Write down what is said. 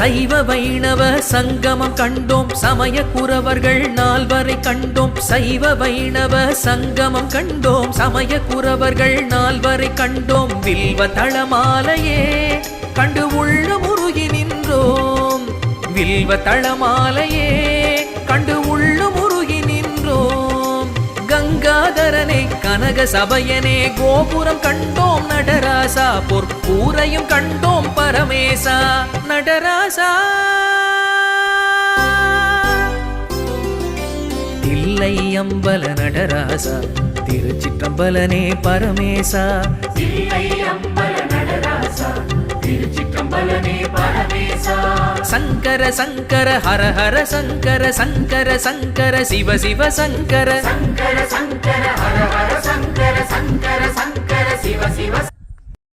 சைவ வைணவ சங்கமம் கண்டோம். சமய குறவர்கள் நால்வரை கண்டோம். சைவ வைணவ சங்கமம் கண்டோம். சமய குறவர்கள் நால்வரை கண்டோம். வில்வ தளமாலையே கண்டு உள்ள முருகி நின்றோம். வில்வ தளமாலையே கண்டு உள்ள முருகி நின்றோம். கங்காதரனை கனக சபையனே கோபுரம் கண்டோம். நடராசா பொற்கூரையும் கண்டோம். பரமேசா நடராசா. தில்லை அம்பல நடராசா திருச்சிற்றம்பலனே பரமேசா. சங்கர சங்கர ஹர ஹர சங்கர சங்கர சங்கர சிவ சிவ சங்கர. சங்கர சங்கர